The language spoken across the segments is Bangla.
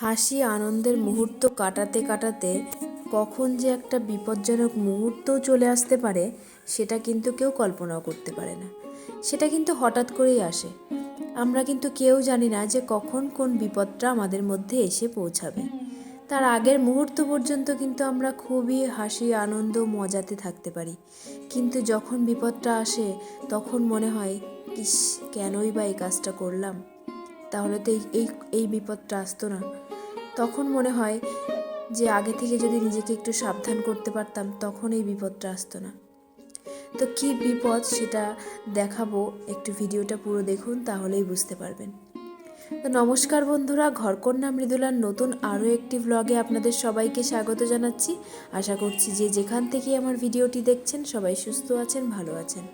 হাসি আনন্দের মুহূর্ত কাটাতে কাটাতে কখন যে একটা বিপজ্জনক মুহূর্তও চলে আসতে পারে, সেটা কিন্তু কেউ কল্পনাও করতে পারে না। সেটা কিন্তু হঠাৎ করেই আসে। আমরা কিন্তু কেউ জানি না যে কখন কোন বিপদটা আমাদের মধ্যে এসে পৌঁছাবে। তার আগের মুহূর্ত পর্যন্ত কিন্তু আমরা খুবই হাসি, আনন্দ, মজাতে থাকতে পারি। কিন্তু যখন বিপদটা আসে, তখন মনে হয়, ইস, কেনই বা এই কাজটা করলাম? তাহলে তো এই এই বিপদটা আসতো না। তখন মনে হয় যে আগে থেকে যদি নিজেকে একটু সাবধান করতে পারতাম, তখন এই বিপদটা আসতো না। তো কী বিপদ সেটা দেখাবো একটু ভিডিওটা পুরো দেখুন, তাহলেই বুঝতে পারবেন। তো নমস্কার বন্ধুরা, ঘরকন্যা মৃদুলার নতুন আরও একটি ব্লগে আপনাদের সবাইকে স্বাগত জানাচ্ছি। আশা করছি যে যেখান থেকে আমার ভিডিওটি দেখছেন, সবাই সুস্থ আছেন, ভালো আছেন।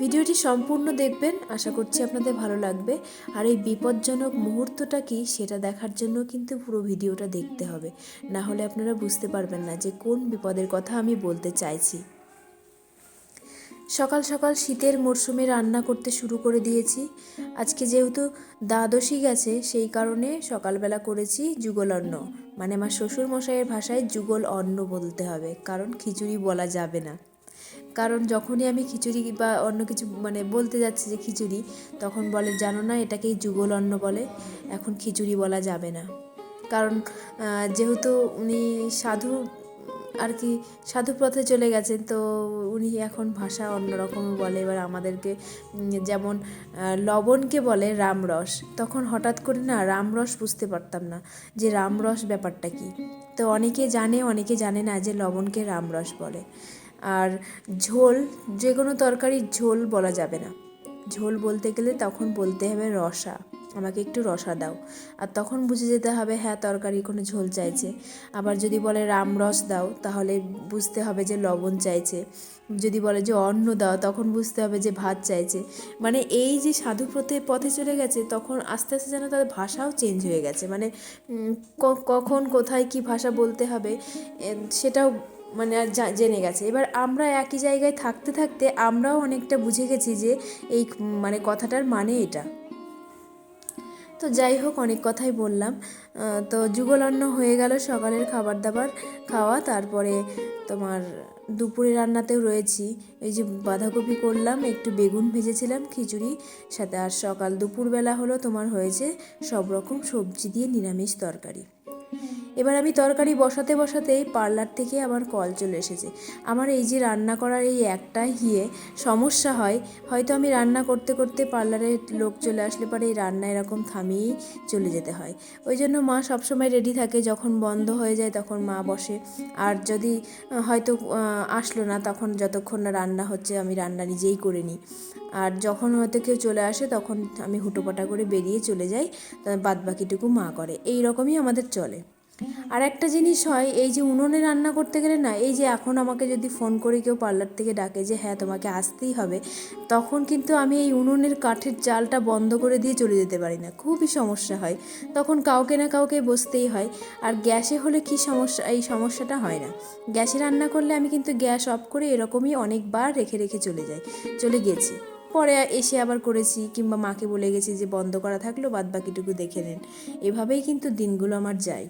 ভিডিওটি সম্পূর্ণ দেখবেন, আশা করছি আপনাদের ভালো লাগবে। আর এই বিপজ্জনক মুহূর্তটা কি, সেটা দেখার জন্য কিন্তু পুরো ভিডিওটা দেখতে হবে। না হলে আপনারা বুঝতে পারবেন না যে কোন বিপদের কথা আমি বলতে চাইছি। সকাল সকাল শীতের মরশুমে রান্না করতে শুরু করে দিয়েছি। আজকে যেহেতু দ্বাদশী গেছে, সেই কারণে সকালবেলা করেছি যুগল অন্ন। মানে আমার শ্বশুর মশাইয়ের ভাষায় যুগল অন্ন বলতে হবে, কারণ খিচুড়ি বলা যাবে না। কারণ যখনই আমি খিচুড়ি বা অন্য কিছু মানে বলতে যাচ্ছি যে খিচুড়ি, তখন বলে, জানো না, এটাকেই যুগল অন্ন বলে, এখন খিচুড়ি বলা যাবে না। কারণ যেহেতু উনি সাধু, আর কি, সাধু পথে চলে গেছেন, তো উনি এখন ভাষা অন্যরকম বলে। এবার আমাদেরকে যেমন লবণকে বলে রামরস, তখন হঠাৎ করে না রামরস বুঝতে পারতাম না যে রামরস ব্যাপারটা কি। তো অনেকে জানে অনেকে জানে না যে লবণকে রামরস বলে। আর ঝোল যে কোনো তরকারির ঝোল বলা যাবে না। ঝোল বলতে গেলে তখন বলতে হবে রসা। আমাকে একটু রসা দাও। আর তখন বুঝে যেতে হবে হ্যাঁ তরকারি কোনো ঝোল চাইছে। আবার যদি বলে রামরস দাও, তাহলে বুঝতে হবে যে লবণ চাইছে। যদি বলে যে অন্ন দাও, তখন বুঝতে হবে যে ভাত চাইছে। মানে এই যে সাধু পথে পথে চলে গেছে, তখন আস্তে আস্তে যেন তাদের ভাষাও চেঞ্জ হয়ে গেছে। মানে কখন, কোথায়, কি ভাষা বলতে হবে সেটাও মানে জেনে গেছে। এবার আমরা একই জায়গায় থাকতে থাকতে আমরাও অনেকটা বুঝে গেছি যে এই মানে কথাটার মানে এটা। তো যাই হোক, অনেক কথাই বললাম। তো যুগলান্ন হয়ে গেল সকালের খাবার দাবার খাওয়া। তারপরে তোমার দুপুরে রান্নাতেও রয়েছি। এই যে বাঁধাকপি করলাম, একটু বেগুন ভেজেছিলাম, খিচুড়ি। সাথে আর সকাল দুপুরবেলা হলো তোমার হয়েছে সব রকম সবজি দিয়ে নিরামিষ তরকারি। এবার আমি তরকারি বসাতে বসাতেই পার্লার থেকে আমার কল চলে এসেছে। আমার এই যে রান্না করার এই একটা হিয়ে সমস্যা হয়। হয়তো আমি রান্না করতে করতে পার্লারে লোক চলে আসলে পরে এই রান্না এরকম থামিয়েই চলে যেতে হয়। ওই জন্য মা সবসময় রেডি থাকে, যখন বন্ধ হয়ে যায় তখন মা বসে। আর যদি, হয়তো আসলো না তখন যতক্ষণ না রান্না হচ্ছে আমি রান্না নিজেই করে নিই। আর যখন হয়তো কেউ চলে আসে তখন আমি হুটোপাটা করে বেরিয়ে চলে যাই বাদ বাকিটুকু মা করে। এই রকমই আমাদের চলে। আর একটা জিনিস হয় এই যে উনুনে রান্না করতে গেলে না এই যে এখন আমাকে যদি ফোন করে কেউ পার্লার থেকে ডাকে যে হ্যাঁ তোমাকে আসতেই হবে তখন কিন্তু আমি এই উনুনের কাঠের জালটা বন্ধ করে দিয়ে চলে যেতে পারি না। খুবই সমস্যা হয়। তখন কাউকে না কাউকে বসতেই হয়। আর গ্যাসে হলে কি সমস্যা এই সমস্যাটা হয় না। গ্যাসে রান্না করলে আমি কিন্তু গ্যাস অফ করে এরকমই অনেকবার রেখে রেখে চলে যাই চলে গেছি। পরে এসে আবার করেছি, কিংবা মাকে বলে গেছি যে বন্ধ করা থাকল বাদ বাকিটুকু দেখে নেন। এভাবেই কিন্তু দিনগুলো আমার যায়।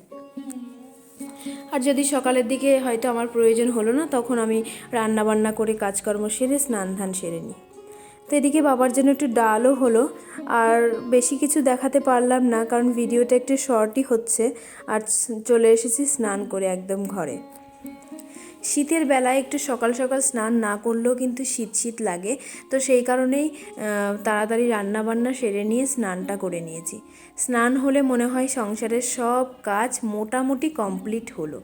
আর যদি সকালের দিকে হয়তো আমার প্রয়োজন হলো না, তখন আমি রান্না বান্না করে কাজকর্ম সেরে স্নান ধান সেরে নিই। তো এদিকে বাবার জন্য একটু ডালও হলো, আর বেশি কিছু দেখাতে পারলাম না, কারণ ভিডিওটা একটু শর্টই হচ্ছে, আর চলে এসেছি স্নান করে একদম ঘরে। শীতের বেলায় একটু সকাল সকাল স্নান না করলেও কিন্তু শীত শীত লাগে। তো সেই কারণেই তাড়াতাড়ি রান্না বান্না সেরে নিয়ে স্নানটা করে নিয়েছি। স্নান হলে মনে হয় সংসারের সব কাজ মোটামুটি কমপ্লিট হলো।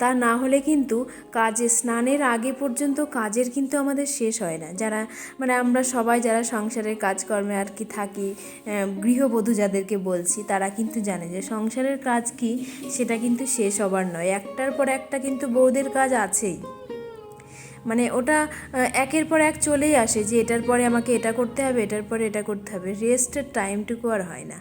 তা না হলে কিন্তু কাজে, স্নানের আগে পর্যন্ত কাজের কিন্তু আমাদের শেষ হয় না। যারা মানে আমরা সবাই যারা সংসারের কাজকর্মে আর কি থাকি গৃহবধূ যাদেরকে বলছি, তারা কিন্তু জানে যে সংসারের কাজ কি, সেটা কিন্তু শেষ হবার নয়। একটার পর একটা কিন্তু বউদের কাজ আছেই। মানে ওটা একের পর এক চলেই আসে যে এটার পরে আমাকে এটা করতে হবে, এটার পরে এটা করতে হবে। রেস্টের টাইমটুকু আর হয় না।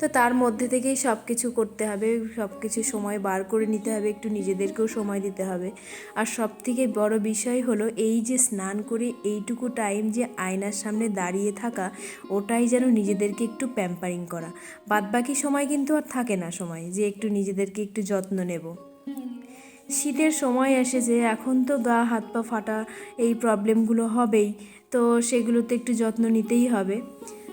তো তার মধ্যে থেকেই সব কিছু করতে হবে সব কিছু সময় বার করে নিতে হবে, একটু নিজেদেরকেও সময় দিতে হবে। আর সব থেকে বড় বিষয় হলো এই যে স্নান করে এইটুকু টাইম যে আয়নার সামনে দাঁড়িয়ে থাকা, ওটাই যেন নিজেদেরকে একটু প্যাম্পারিং করা। বাদবাকি সময় কিন্তু আর থাকে না সময়, যে একটু নিজেদেরকে একটু যত্ন নেব। শীতের সময় এসেছে এখন তো গা, হাত, পা ফাটা এই প্রবলেমগুলো হবেই, তো সেগুলোতে একটু যত্ন নিতেই হবে।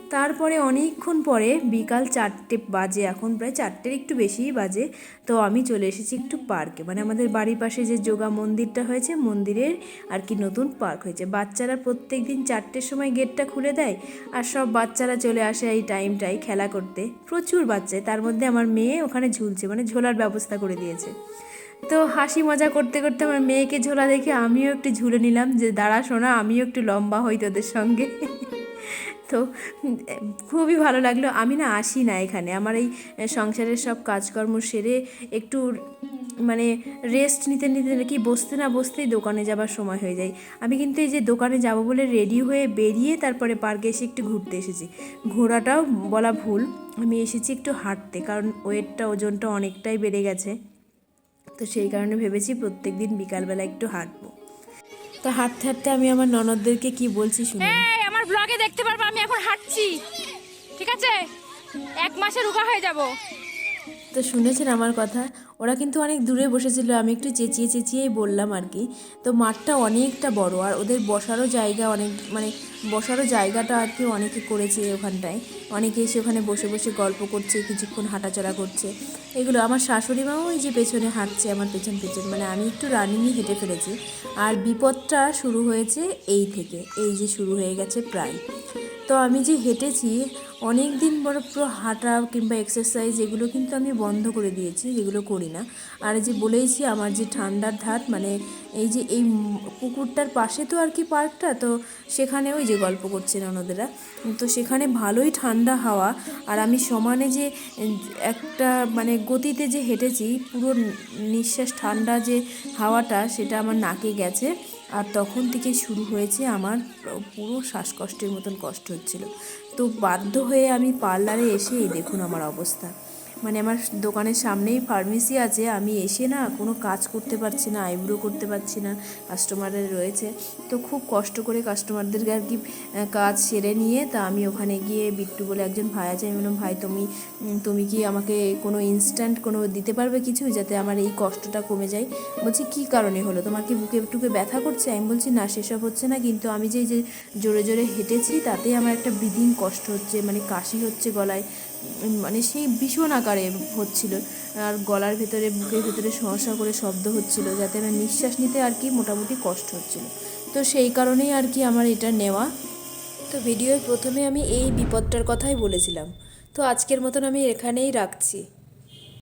তারপরে অনেকক্ষণ পরে বিকাল চারটে বাজে, এখন প্রায় চারটের একটু বেশিই বাজে, তো আমি চলে এসেছি একটু পার্কে। মানে আমাদের বাড়ির পাশে যে যোগা মন্দিরটা হয়েছে, মন্দিরের আর কি নতুন পার্ক হয়েছে। বাচ্চারা প্রত্যেক দিন চারটের সময় গেটটা খুলে দেয় আর সব বাচ্চারা চলে আসে এই টাইমটাই খেলা করতে। প্রচুর বাচ্চায় তার মধ্যে আমার মেয়ে ওখানে ঝুলছে মানে ঝোলার ব্যবস্থা করে দিয়েছে। তো হাসি মজা করতে করতে আমার মেয়েকে ঝোলা দেখে আমিও একটু ঝুলে নিলাম যে, দাঁড়া শোনা আমিও একটু লম্বা হই তোদের সঙ্গে। তো, খুবই ভালো লাগল। আমি না আসি না এখানে। আমার এই সংসারের সব কাজকর্ম সেরে একটু মানে রেস্ট নিতে নিতে নাকি বসতে না বসতেই দোকানে যাবার সময় হয়ে যায়। আমি কিন্তু এই যে দোকানে যাব বলে রেডি হয়ে বেরিয়ে তারপরে পার্কে এসে একটু ঘুরতে এসেছি। ঘোরাটাও বলা ভুল। আমি এসেছি একটু হাঁটতে, কারণ ওয়েটটা ওজনটা অনেকটাই বেড়ে গেছে। তো সেই কারণে ভেবেছি প্রত্যেক দিন বিকালবেলা একটু হাঁটবো। তো হাঁটতে হাঁটতে আমি আমার ননদদেরকে কি বলছি শুনুন। এই আমার ব্লগে দেখতে পারব আমি এখন হাঁটছি। ঠিক আছে? এক মাসে রুগা হয়ে যাব। তো শুনেছেন আমার কথা? ওরা কিন্তু অনেক দূরে বসেছিল, আমি একটু চেঁচিয়ে চেঁচিয়েই বললাম আর কি। তো মাঠটা অনেকটা বড়, আর ওদের বসারও জায়গা অনেক মানে বসারও জায়গাটা আর কি অনেকে করেছে ওখানটায়। অনেকে এসে ওখানে বসে বসে গল্প করছে, কিছুক্ষণ হাঁটাচলা করছে। এগুলো আমার শাশুড়ি মাও ওই যে পেছনে হাঁটছে, আমার পেছন পেছন মানে আমি একটু রানিংই হেঁটে ফেলেছি। আর বিপদটা শুরু হয়েছে এই থেকে, এই যে শুরু হয়ে গেছে প্রায়। তো আমি যে হেঁটেছি অনেক দিন বড় পুরো হাঁটা কিংবা এক্সারসাইজ এগুলো কিন্তু আমি বন্ধ করে দিয়েছি, যেগুলো করি না। আর যে বলেইছি, আমার যে ঠান্ডার ধাত মানে এই যে এই পুকুরটার পাশে তো আর কি পার্কটা, তো সেখানে ওই যে গল্প করছে ননদেরা। তো সেখানে ভালোই ঠান্ডা হাওয়া, আর আমি সমানে যে একটা মানে গতিতে যে হেঁটেছি, পুরো নিঃশ্বাস ঠান্ডা যে হাওয়াটা, সেটা আমার নাকে গেছে। আর তখন থেকে শুরু হয়েছে আমার পুরো শ্বাসকষ্টের মতন কষ্ট হচ্ছিল। তো বাধ্য হয়ে আমি পার্লারে এসে দেখুন আমার অবস্থা। মানে আমার দোকানের সামনেই ফার্মেসি আছে, আমি এসে না কোনো কাজ করতে পারছি না, আইব্রো করতে পারছি না কাস্টমারের রয়েছে। তো খুব কষ্ট করে কাস্টমারদেরকে আর কি কাজ সেরে নিয়ে, তা আমি ওখানে গিয়ে বিট্টু বলে একজন ভাই আছে, আমি বললাম, ভাই, তুমি তুমি কি আমাকে কোনো ইনস্ট্যান্ট কোনো দিতে পারবে কিছু, যাতে আমার এই কষ্টটা কমে যায়? বলছি, কী কারণে হলো? তোমার কি বুকে টুকে ব্যথা করছে? আমি বলছি, না, সেসব হচ্ছে না, কিন্তু আমি যে যে জোরে জোরে হেঁটেছি, তাতেই আমার একটা ব্রিদিং কষ্ট হচ্ছে মানে কাশি হচ্ছে গলায় মানে সেই ভীষণ আকারে হচ্ছিল। আর গলার ভেতরে, বুকের ভেতরে সমস্যা করে শব্দ হচ্ছিল, যাতে আমার নিঃশ্বাস নিতে আর কি মোটামুটি কষ্ট হচ্ছিল। তো সেই কারণেই আর কি আমার এটা নেওয়া। তো ভিডিওর প্রথমে আমি এই বিপদটার কথাই বলেছিলাম। তো আজকের মতন আমি এখানেই রাখছি।